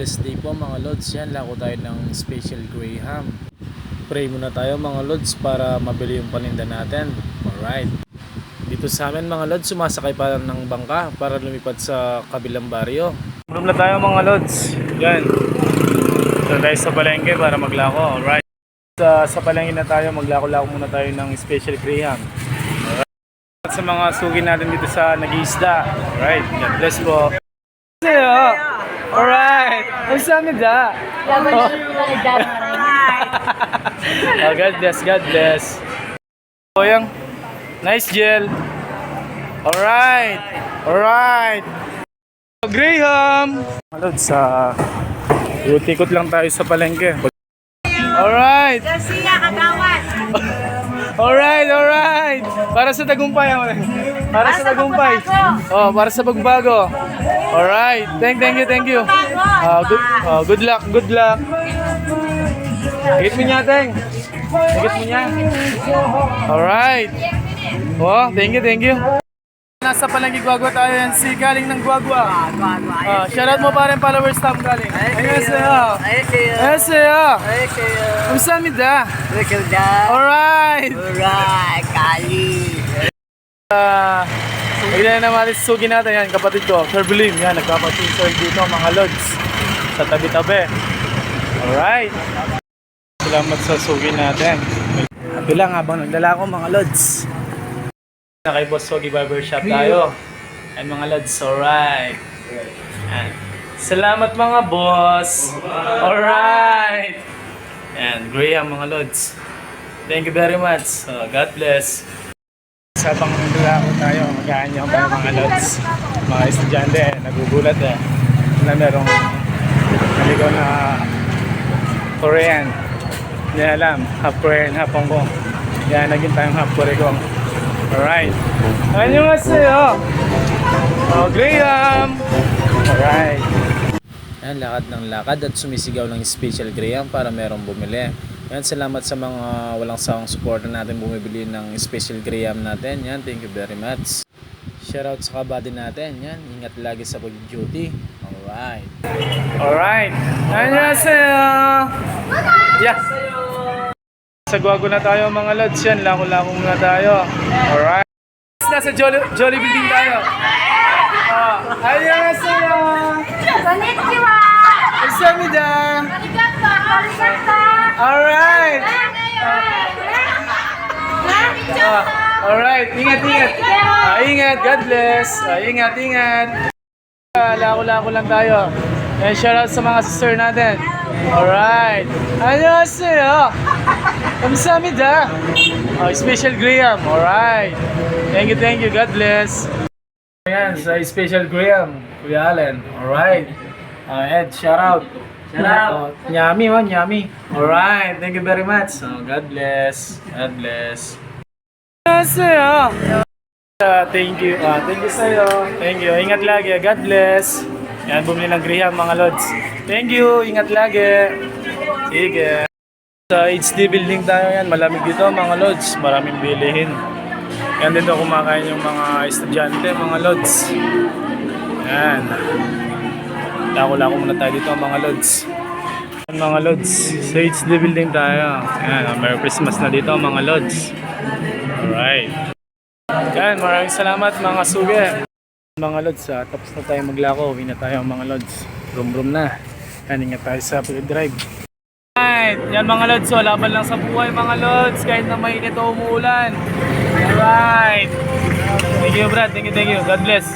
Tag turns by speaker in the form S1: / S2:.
S1: blessed day po mga Lods. Yan, lako tayo ng special Graham. Pray muna tayo mga Lods para mabili yung paninda natin. Alright. Dito sa amin mga Lods, sumasakay pa lang ng bangka para lumipad sa kabilang baryo. Room na tayo mga Lods. Yan. So tayo sa palengke para maglako. Alright. Sa, sa palengke na tayo, maglako-lako muna tayo ng special Graham. At sa mga sugi natin dito sa nag-iisda. Alright. God bless po. Sa'yo. Alright. Ang sami da. Oh. oh, God bless, God bless. Oh, yung nice gel. Alright. Alright. Graham. Malod sa Utikot lang tayo sa palengke. Alright.
S2: Garcia, kagawad.
S1: Alright, alright. Para sa tagumpay. ah. Para sa tagumpay. Oh, para sa pagbago. Alright. Thank, thank you, thank you. Ah, good, ah, good luck, good luck. Higit mo niya, Teng. Higit mo niya. Alright. Oh, thank you, thank you. Nasa palengke Guagua tayo yan. Si galing ng Guagua. Ah, shoutout mo pa rin followers tam galing. Ayun sa'yo.
S2: Ayun kayo.
S1: Ayun sa'yo.
S2: Ayun kayo.
S1: Kumusta mida?
S2: Ayun kayo da.
S1: Alright.
S2: Alright, kali.
S1: Ah, Bigyan na naman sugi natin yan, kapatid ko, Sir Blim, yan, nagpapasinserve dito mga lods sa tabi-tabi. Alright. Salamat sa sugi natin. Ito lang habang nagdala ko mga lods. Na kay Boss Sogi Barbershop tayo. Yan mga lods, alright. Yan. Salamat mga boss. Alright. Yan, Graham mga lods. Thank you very much. God bless. Sa pang ko tayo, mag-aanyang tayo mga lods. Mga estudyante, nagugulat eh. Na merong naligaw na Korean. Hindi alam, half Korean, half Hong Kong. Yan, naging tayong half Korean. Alright. Annyeonghaseyo! Oh, Graham! Alright. Yan, lakad ng lakad at sumisigaw ng special Graham para merong bumili. Yan, salamat sa mga walang sawang supporter natin bumibili ng special Graham natin. Yan, thank you very much. Shoutout sa kabady natin. Yan, ingat lagi sa pag-duty. Alright. Alright. Annyeonghaseyo! Yeah. Sa Guago na tayo mga lods yan. Lako-lako muna tayo. Alright. Nasa Jolly, Jolly Building tayo. Ah, annyeonghaseyo!
S2: Konnichiwa.
S1: Kamsahamnida!
S2: Arigato. Arigato.
S1: Alright! Ah, alright, ingat, ingat. Ah, ingat, God bless. Ah, ingat, ingat. Ah, Lako-lako lang tayo. And shoutout sa mga sister natin. Alright. Annyeonghaseyo! Kamsahamnida! Oh, special Graham. Alright. Thank you, thank you. God bless. Ayan, sa special Graham, Kuya Allen. Alright. Uh, Ed, shout out. Shout out. nyami, man, nyami. Alright, thank you very much. So, God bless. God bless. Sa'yo. Uh, thank you. Uh, thank you sa'yo. Thank you. Ingat lagi. God bless. Yan, bumili ng Graham, mga lods. Thank you. Ingat lagi. Sige. Sa HD building tayo yan. Malamig dito, mga lods. Maraming bilihin. Yan dito kumakain yung mga estudyante, mga lods. Yan. Lako-lako muna tayo dito, mga lods. Mga lods. Sa HD building tayo. Yan, Merry Christmas na dito, mga lods. Alright. Yan, maraming salamat, mga suge. Mga lods, ah, tapos na tayo maglako. Uwi na tayo, mga lods. Room-room na. Yan, ingat tayo sa drive. Alright, yan mga lods, so laban lang sa buhay mga lods, kahit na mainit o umuulan. Alright. Thank you Brad, thank you, thank you. God bless.